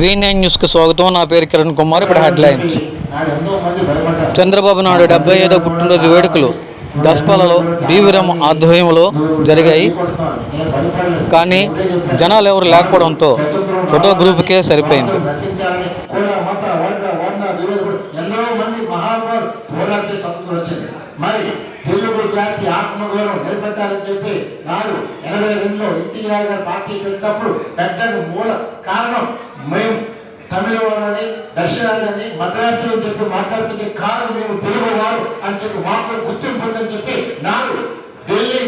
V nine న్యూస్కి స్వాగతం. నా పేరు కిరణ్ కుమార్. ఇప్పుడు హెడ్లైన్స్ చంద్రబాబు నాయుడు డెబ్బై ఐదో పుట్టినరోజు వేడుకలు దస్పాలలో బీవీరం ఆధ్వర్యంలో జరిగాయి. కానీ జనాలు ఎవరు లేకపోవడంతో ఫోటో గ్రూప్కే సరిపోయింది. ఆత్మగౌరవం నిలబెట్టాలని చెప్పి నాడు ఎనభై రెండులో ఎన్టీఆర్ గారు పార్టీ పెట్టినప్పుడు పెట్టడానికి మూల కారణం మేము. తమిళ వాళ్ళని దక్షిణాదని మద్రాసు అని చెప్పి మాట్లాడుతుంటే కారణం మేము తెలుగువారు అని చెప్పి మాకు గుర్తింపు ఉందని చెప్పి నాడు ఢిల్లీ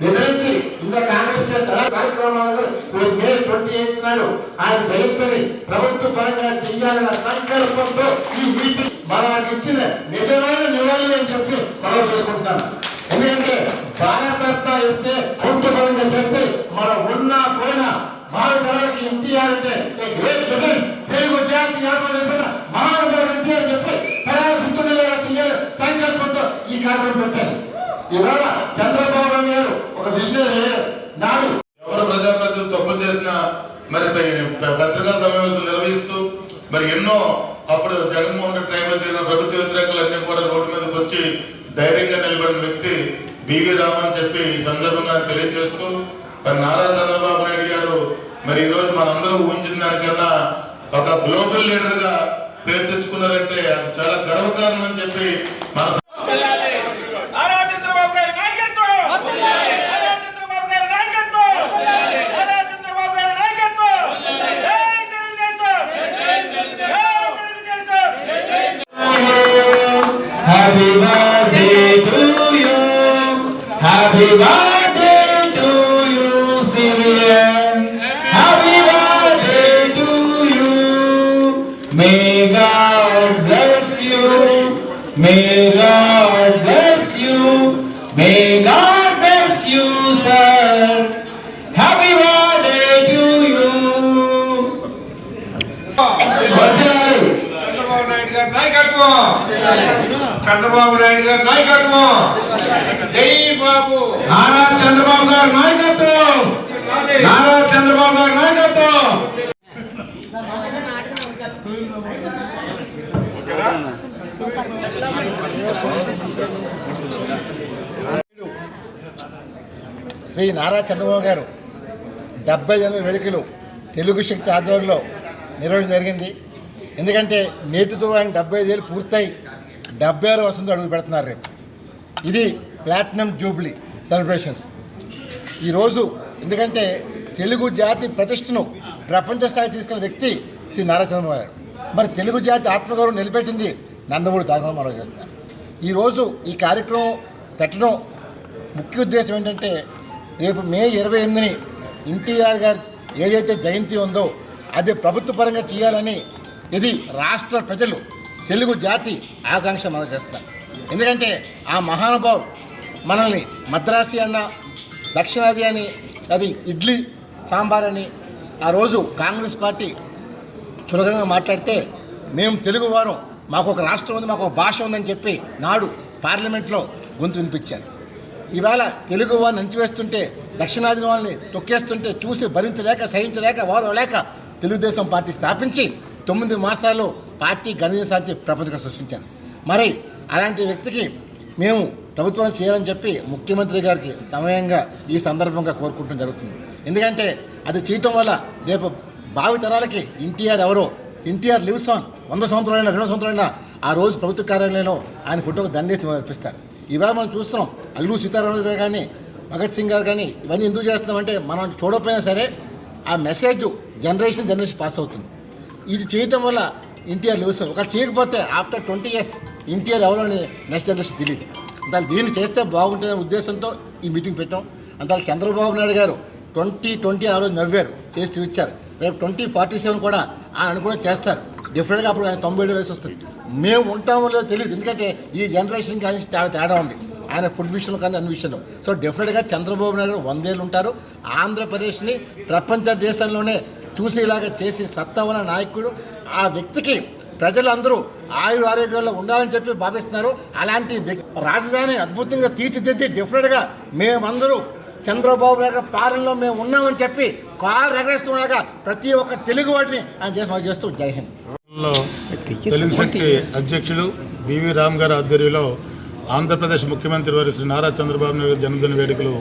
బెదిరించి ఇంకా కాంగ్రెస్ చేస్తారా కార్యక్రమాలు మే ట్వంటీ ఎయిత్ నాడు ఆయన జయంతిని ప్రభుత్వ పరంగా చెయ్యాలన్న సంకల్పంతో ఈ మీటింగ్ మనకి ఇచ్చిన నిజమైన నివాళి అని చెప్పి మనం చేసుకుంటున్నాం. ఎందుకంటే భారతరత్న ఇస్తే ప్రభుత్వ పరంగా చేస్తే మనం ఉన్నా పోయినా భారతరాలకి ఎన్టీఆర్ అంటే గ్రేట్ లెజెండ్ తెలుగు జాతి ఆత్మ మహానుభావుడు ఎన్టీఆర్ చెప్పి తరాలు గుర్తుండేలా చేయాలి. సంకల్పంతో ఈ కార్యక్రమం పెట్టారు. ఇవాళ చంద్రబాబు నాయుడు గారు ఒక విజనరీ నాడు ఎవరు ప్రజాప్రతినిధులు తప్పులు చేసినా మరి పత్రికా సమావేశం నిర్వహిస్తూ మరి ఎన్నో అప్పుడు జగన్మోహన్ రెడ్డి టైంలో జరిగిన ప్రభుత్వ వ్యతిరేకలు అన్ని కూడా రోడ్డు మీదకి వచ్చి ధైర్యంగా నిలబడిన వ్యక్తి బివి రామ్ అని చెప్పి ఈ సందర్భంగా నాకు తెలియజేస్తూ మరి నారా చంద్రబాబు నాయుడు గారు మరి ఈరోజు మనందరూ ఊహించిన దానికన్నా ఒక గ్లోబల్ లీడర్గా పేరు తెచ్చుకున్నారంటే అది చాలా గర్వకారణం అని చెప్పి మన may God bless you may God bless you may God bless you sir happy birthday to you Chandrababu Naidu గారి నాయకత్వం చంద్రబాబు నాయుడు గారి నాయకత్వం జై బాబు నారా చంద్రబాబు గారి నాయకత్వం నారా చంద్రబాబు గారి నాయకత్వం శ్రీ నారా చంద్రబాబు గారు డెబ్బై ఎనిమిది వేడుకలు తెలుగు శక్తి ఆధ్వర్యంలో నిర్వహించడం జరిగింది. ఎందుకంటే నేటితో ఆయన డెబ్బై ఐదేళ్ళు పూర్తయి డెబ్బై ఆరు వసంతో అడుగు పెడుతున్నారు రేపు. ఇది ప్లాటినం జూబ్లీ సెలబ్రేషన్స్. ఈరోజు ఎందుకంటే తెలుగు జాతి ప్రతిష్టను ప్రపంచ స్థాయి తీసుకున్న వ్యక్తి శ్రీ నారా చంద్రబాబు గారు. మరి తెలుగు జాతి ఆత్మగౌరవం నిలబెట్టింది నందమూరి తారకరామారావు మనం చేస్తున్నారు ఈరోజు ఈ కార్యక్రమం పెట్టడం ముఖ్య ఉద్దేశం ఏంటంటే రేపు మే ఇరవై ఎనిమిదిని ఎన్టీఆర్ గారు ఏదైతే జయంతి ఉందో అది ప్రభుత్వ పరంగా చేయాలని ఇది రాష్ట్ర ప్రజలు తెలుగు జాతి ఆకాంక్ష మనం చేస్తారు ఎందుకంటే ఆ మహానుభావు మనల్ని మద్రాసి అన్న దక్షిణాది అని అది ఇడ్లీ సాంబార్ అని ఆ రోజు కాంగ్రెస్ పార్టీ చులకనగా మాట్లాడితే మేము తెలుగువారం మాకు ఒక రాష్ట్రం ఉంది మాకు ఒక భాష ఉందని చెప్పి నాడు పార్లమెంట్లో గొంతు వినిపించారు. ఇవాళ తెలుగు వారిని అంచివేస్తుంటే దక్షిణాది వాళ్ళని తొక్కేస్తుంటే చూసి భరించలేక సహించలేక వారు లేక తెలుగుదేశం పార్టీ స్థాపించి తొమ్మిది మాసాల్లో పార్టీ ఘనత సాధించి ప్రపంచం సృష్టించారు. మరి అలాంటి వ్యక్తికి మేము ప్రభుత్వం చేయాలని చెప్పి ముఖ్యమంత్రి గారికి సమయంగా ఈ సందర్భంగా కోరుకుంటూ జరుగుతుంది. ఎందుకంటే అది చేయటం వల్ల రేపు భావితరాలకి ఎన్టీఆర్ ఎవరో ఎన్టీఆర్ లివ్స్ ఆన్. వంద సంవత్సరాలైనా రెండు సంవత్సరాలైనా ఆ రోజు ప్రభుత్వ కార్యాలయంలో ఆయన ఫోటోకు దండేసి అర్పిస్తారు ఇవాళ మనం చూస్తున్నాం అల్లు సీతారామరాజు గారు కానీ భగత్ సింగ్ గారు కానీ ఇవన్నీ ఎందుకు చేస్తున్నామంటే మనం చూడకపోయినా సరే ఆ మెసేజ్ జనరేషన్ జనరేషన్ పాస్ అవుతుంది. ఇది చేయటం వల్ల ఎన్టీఆర్ లివ్స్ ఒకవేళ చేయకపోతే ఆఫ్టర్ ట్వంటీ ఇయర్స్ ఎన్టీఆర్ ఎవరో అని నెక్స్ట్ జనరేషన్ తెలియదు. దాన్ని దీన్ని చేస్తే బాగుంటుందనే ఉద్దేశంతో ఈ మీటింగ్ పెట్టాం. అంతా చంద్రబాబు నాయుడు గారు ట్వంటీ ట్వంటీ ఆ రోజు నవ్వారు చేసి ఇచ్చారు. రేపు ట్వంటీ ఫార్టీ సెవెన్ కూడా ఆయన అనుకుని చేస్తారు. డిఫరెంట్గా అప్పుడు ఆయన తొంభై ఏడు వయసు వస్తుంది. మేము ఉంటామో లేదో తెలియదు ఎందుకంటే ఈ జనరేషన్ కానీ తేడా తేడా ఉంది. ఆయన ఫుడ్ విషయంలో కానీ అన్ని విషయంలో. సో డెఫినెట్గా చంద్రబాబు నాయుడు గారు వందేళ్ళు ఉంటారు. ఆంధ్రప్రదేశ్ని ప్రపంచ దేశంలోనే చూసేలాగా చేసి సత్తా ఉన్న నాయకుడు. ఆ వ్యక్తికి ప్రజలందరూ ఆయుర ఆరోగ్యంలో ఉండాలని చెప్పి భావిస్తున్నారు. అలాంటి రాజధాని అద్భుతంగా తీర్చిదిద్ది డెఫినెట్గా మేమందరూ చంద్రబాబు నాయుడు పాలనలో మేము ఉన్నామని చెప్పి కాలు ఎగరేస్తుండగా ప్రతి ఒక్క తెలుగువాడిని ఆయన చేసి చేస్తూ జై హింద్. తెలుగు శక్తి అధ్యక్షులు బివి రామ్ గారి ఆధ్వర్యంలో ఆంధ్రప్రదేశ్ ముఖ్యమంత్రి వారి శ్రీ నారా చంద్రబాబు నాయుడు జన్మదిన వేడుకలు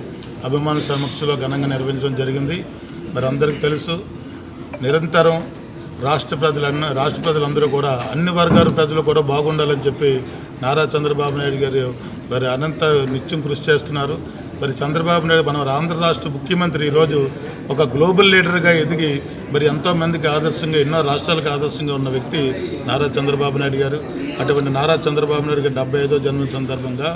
అభిమానుల సమక్షంలో ఘనంగా నిర్వహించడం జరిగింది. మరి అందరికీ తెలుసు నిరంతరం రాష్ట్ర ప్రజలన్న రాష్ట్ర ప్రజలందరూ కూడా అన్ని వర్గాల ప్రజలు కూడా బాగుండాలని చెప్పి నారా చంద్రబాబు నాయుడు గారు మరి అనంత నిత్యం కృషి చేస్తున్నారు. మరి చంద్రబాబు నాయుడు మన ఆంధ్ర రాష్ట్ర ముఖ్యమంత్రి ఈరోజు ఒక గ్లోబల్ లీడర్గా ఎదిగి మరి ఎంతో మందికి ఆదర్శంగా ఎన్నో రాష్ట్రాలకు ఆదర్శంగా ఉన్న వ్యక్తి నారా చంద్రబాబు నాయుడు గారు. అటువంటి నారా చంద్రబాబు నాయుడు గారి డెబ్బై ఐదో జన్మ సందర్భంగా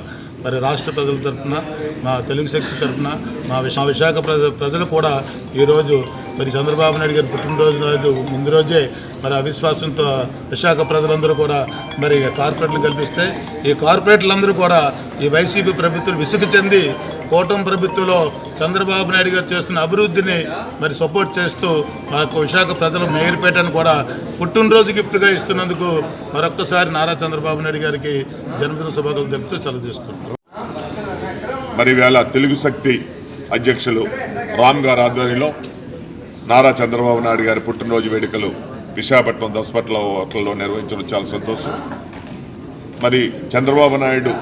మరి రాష్ట్ర ప్రజల తరఫున మా తెలుగు శక్తి తరఫున మా విశా మా విశాఖ ప్రజ ప్రజలు కూడా ఈరోజు మరి చంద్రబాబు నాయుడు గారి పుట్టినరోజు రోజు ముందు రోజే మరి అవిశ్వాసంతో విశాఖ ప్రజలందరూ కూడా మరి కార్పొరేట్లు కల్పిస్తే ఈ కార్పొరేట్లందరూ కూడా ఈ వైసీపీ ప్రభుత్వం విసుగు చెంది కూటమి ప్రభుత్వంలో చంద్రబాబు నాయుడు గారు చేస్తున్న అభివృద్ధిని మరి సపోర్ట్ చేస్తూ మాకు విశాఖ ప్రజలు మేయర్పేటను కూడా పుట్టినరోజు గిఫ్ట్గా ఇస్తున్నందుకు మరొక్కసారి నారా చంద్రబాబు నాయుడు గారికి జన్మదిన శుభాకాంక్షలు తెలుపుతూ సెలవు తీసుకుంటున్నాం. మరి వేళ తెలుగు శక్తి అధ్యక్షులు రామ్ గారి ఆధ్వర్యంలో నారా చంద్రబాబు నాయుడు గారి పుట్టినరోజు వేడుకలు విశాఖపట్నం దసపట్ల హోటల్లో నిర్వహించడం చాలా సంతోషం. మరి చంద్రబాబు నాయుడు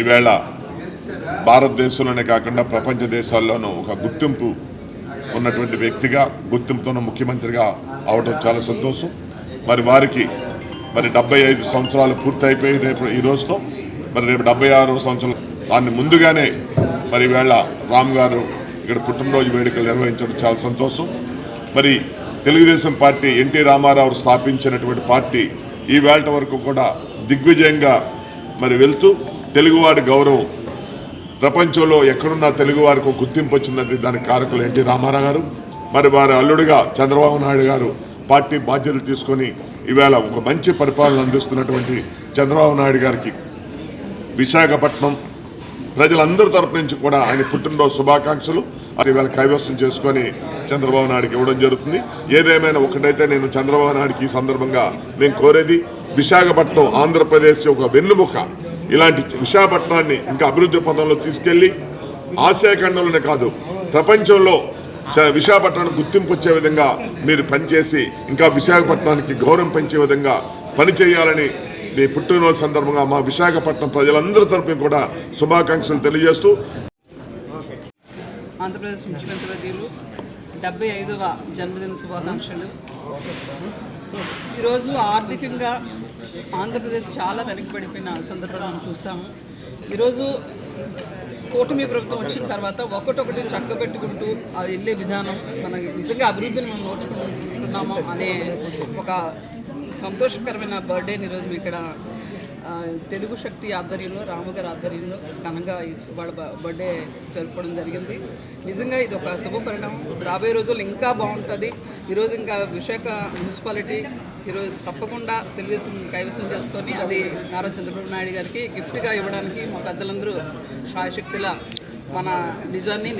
ఈవేళ భారతదేశంలోనే కాకుండా ప్రపంచ దేశాల్లోనూ ఒక గుర్తింపు ఉన్నటువంటి వ్యక్తిగా గుర్తింపుతో ముఖ్యమంత్రిగా అవడం చాలా సంతోషం. మరి వారికి మరి డెబ్బై ఐదు సంవత్సరాలు పూర్తయిపోయి రేపు ఈ రోజుతో మరి రేపు డెబ్బై ఆరో సంవత్సరం దాన్ని ముందుగానే మరి వేళ రామ్ గారు ఇక్కడ పుట్టినరోజు వేడుకలు నిర్వహించడం చాలా సంతోషం. మరి తెలుగుదేశం పార్టీ ఎన్టీ రామారావు స్థాపించినటువంటి పార్టీ ఈ వేళ వరకు కూడా దిగ్విజయంగా మరి వెళ్తూ తెలుగువాడి గౌరవం ప్రపంచంలో ఎక్కడున్నా తెలుగు వారికి గుర్తింపు వచ్చిందంటే దానికి కారకులు ఎన్టీ రామారావు గారు మరి వారి అల్లుడిగా చంద్రబాబు నాయుడు గారు పార్టీ బాధ్యతలు తీసుకొని ఇవాళ ఒక మంచి పరిపాలన అందిస్తున్నటువంటి చంద్రబాబు నాయుడు గారికి విశాఖపట్నం ప్రజలందరి తరపు నుంచి కూడా ఆయన పుట్టినరోజు శుభాకాంక్షలు. అది వేళ కైవసం చేసుకొని చంద్రబాబు నాయుడుకి ఇవ్వడం జరుగుతుంది. ఏదేమైనా ఒకటైతే నేను చంద్రబాబు నాయుడుకి ఈ సందర్భంగా నేను కోరేది విశాఖపట్నం ఆంధ్రప్రదేశ్ ఒక వెన్నుముక. ఇలాంటి విశాఖపట్నాన్ని ఇంకా అభివృద్ధి పదంలో తీసుకెళ్ళి ఆసియా ఖండంలోనే కాదు ప్రపంచంలో చ- విశాఖపట్నానికి గుర్తింపు వచ్చే విధంగా మీరు పనిచేసి ఇంకా విశాఖపట్నానికి గౌరవం పెంచే విధంగా పనిచేయాలని మీ పుట్టినరోజు సందర్భంగా మా విశాఖపట్నం ప్రజలందరి తరపున కూడా శుభాకాంక్షలు తెలియజేస్తూ ఆంధ్రప్రదేశ్ ముఖ్యమంత్రి డెబ్బై ఐదవ జన్మదిన శుభాకాంక్షలు. ఈరోజు ఆర్థికంగా ఆంధ్రప్రదేశ్ చాలా వెనకబడిపోయిన సందర్భం మనం చూసాము. ఈరోజు కూటమి ప్రభుత్వం వచ్చిన తర్వాత ఒకటొకటి చక్కబెట్టుకుంటూ అది వెళ్ళే విధానం మనకి నిజంగా అభివృద్ధిని మనం నోచుకుంటున్నాము అనే ఒక సంతోషకరమైన బర్త్డేని ఈరోజు మీ ఇక్కడ తెలుగు శక్తి ఆధ్వర్యంలో రాముగారి ఆధ్వర్యంలో ఘనంగా వాళ్ళ బర్త్డే జరుపుకోవడం జరిగింది. నిజంగా ఇది ఒక శుభ పరిణామం. రాబోయే రోజుల్లో ఇంకా బాగుంటుంది. ఈరోజు ఇంకా విశాఖ మున్సిపాలిటీ ఈరోజు తప్పకుండా తెలుగుదేశం కైవసం చేసుకొని అది నారా చంద్రబాబు నాయుడు గారికి గిఫ్ట్గా ఇవ్వడానికి మా పెద్దలందరూ శాయశక్తుల మన నిజాన్ని